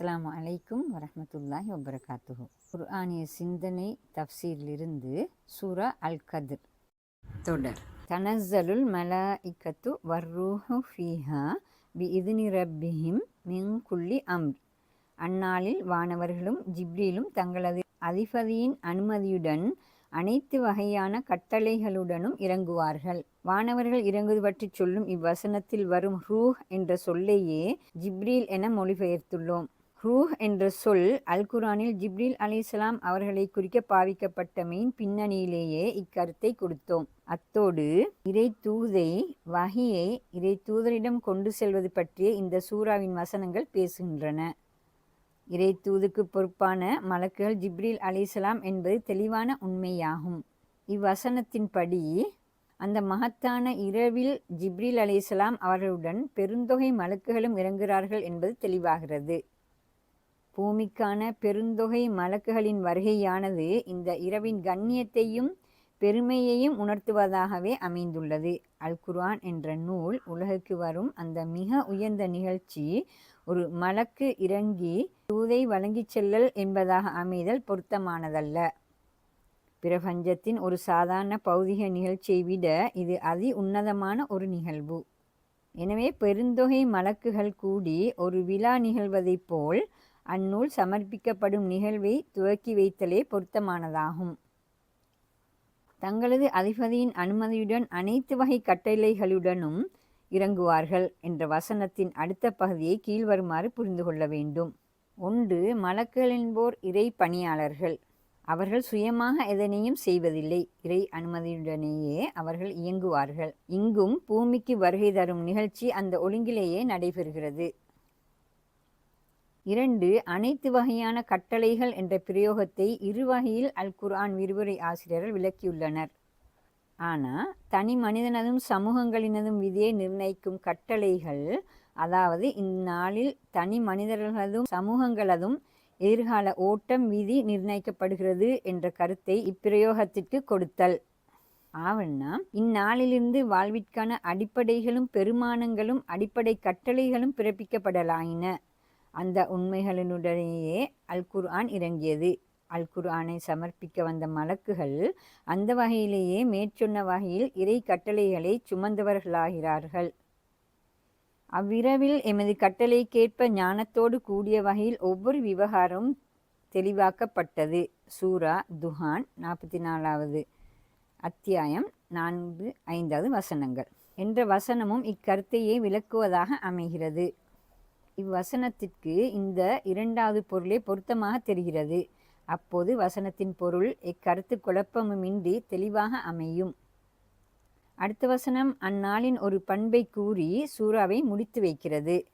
அஸ்ஸலாமு அலைக்கும் வரஹ்மத்துல்லாஹி வபரகாத்துஹு. குர்ஆனிய சிந்தனை தஃப்சீரிலிருந்து சூரா அல் கத்ர் தொடர். தனஸ்ஸலுல் மலாஇக்கத்து வர்ரூஹு ஃபீஹா பி இதினி ரப்பிஹிம் மின் குல்லி அம்ர். அந்நாளில் வானவர்களும் ஜிப்ரீலும் தங்களது அதிபதியின் அனுமதியுடன் அனைத்து வகையான கட்டளைகளுடனும் இறங்குவார்கள். வானவர்கள் இறங்குவது பற்றி சொல்லும் இவ்வசனத்தில் வரும் ரூஹ் என்ற சொல்லையே ஜிப்ரீல் என மொழிபெயர்த்துள்ளோம். ரூஹ் என்ற சொல் அல் குரானில் ஜிப்ரில் அலிஸ்லாம் அவர்களை குறிக்க பாவிக்கப்பட்டமையின் பின்னணியிலேயே இக்கருத்தை கொடுத்தோம். அத்தோடு இறை தூதை வகையை இறை தூதரிடம் கொண்டு செல்வது பற்றிய இந்த சூறாவின் வசனங்கள் பேசுகின்றன. இறை தூதுக்கு பொறுப்பான மலக்குகள் ஜிப்ரில் அலிஸ்லாம் என்பது தெளிவான உண்மையாகும். இவ்வசனத்தின்படி அந்த மகத்தான இரவில் ஜிப்ரில் அலிஸ்லாம் அவர்களுடன் பெருந்தொகை மலக்குகளும் இறங்குகிறார்கள் என்பது தெளிவாகிறது. பூமிக்கான பெருந்தொகை மலக்குகளின் வருகையானது இந்த இரவின் கண்ணியத்தையும் பெருமையையும் உணர்த்துவதாகவே அமைந்துள்ளது. அல் குர்ஆன் என்ற நூல் உலகுக்கு வரும் அந்த மிக உயர்ந்த நிகழ்ச்சி ஒரு மலக்கு இறங்கி தூதை வழங்கிச் செல்லல் என்பதாக அமைதல் பொருத்தமானதல்ல. பிரபஞ்சத்தின் ஒரு சாதாரண பௌதிக நிகழ்ச்சியை விட இது அதி உன்னதமான ஒரு நிகழ்வு. எனவே பெருந்தொகை மலக்குகள் கூடி ஒரு விழா நிகழ்வதைப் போல் அந்நூல் சமர்ப்பிக்கப்படும் நிகழ்வை துவக்கி வைத்தலே பொருத்தமானதாகும். தங்களது அதிபதியின் அனுமதியுடன் அனைத்து வகை கட்டளைகளுடனும் இறங்குவார்கள் என்ற வசனத்தின் அடுத்த பகுதியை கீழ்வருமாறு புரிந்து கொள்ள வேண்டும். ஒன்று மலக்களின்போர் இறை பணியாளர்கள். அவர்கள் சுயமாக எதனையும் செய்வதில்லை. இறை அனுமதியுடனேயே அவர்கள் இயங்குவார்கள். இங்கும் பூமிக்கு வருகை தரும் நிகழ்ச்சி அந்த ஒழுங்கிலேயே நடைபெறுகிறது. இரண்டு அனைத்து வகையான கட்டளைகள் என்ற பிரயோகத்தை இரு வகையில் அல் குர்ஆன் விரிவுரை ஆசிரியர்கள் விளக்கியுள்ளனர். ஆனால் தனி மனிதனதும் சமூகங்களினதும் விதியை நிர்ணயிக்கும் கட்டளைகள் அதாவது இந்நாளில் தனி மனிதர்களதும் சமூகங்களதும் எதிர்கால ஓட்டம் விதி நிர்ணயிக்கப்படுகிறது என்ற கருத்தை இப்பிரயோகத்திற்கு கொடுத்தல். ஆவண்ணா இந்நாளிலிருந்து வாழ்விற்கான அடிப்படைகளும் பெருமானங்களும் அடிப்படை கட்டளைகளும் பிறப்பிக்கப்படலாயின. அந்த உண்மைகளினுடனேயே அல் குர்ஆன் இறங்கியது. அல் குர்ஆனை சமர்ப்பிக்க வந்த மலக்குகள் அந்த வகையிலேயே மேற்சொன்ன வகையில் இறை கட்டளைகளை சுமந்தவர்களாகிறார்கள். அவ்விரவில் எமது கட்டளைக்கேற்ப ஞானத்தோடு கூடிய வகையில் ஒவ்வொரு விவகாரமும் தெளிவாக்கப்பட்டது. சூரா துஹான் நாற்பத்தி நாலாவது அத்தியாயம் நான்கு ஐந்தாவது வசனங்கள். என்ற வசனமும் இக்கருத்தையே விளக்குவதாக அமைகிறது. இவ்வசனத்திற்கு இந்த இரண்டாவது பொருளே பொருத்தமாக தெரிகிறது. அப்போது வசனத்தின் பொருள் இக்கருத்து குழப்பமுமின்றி தெளிவாக அமையும். அடுத்த வசனம் அந்நாளின் ஒரு பண்பை கூறி சூறாவை முடித்து வைக்கிறது.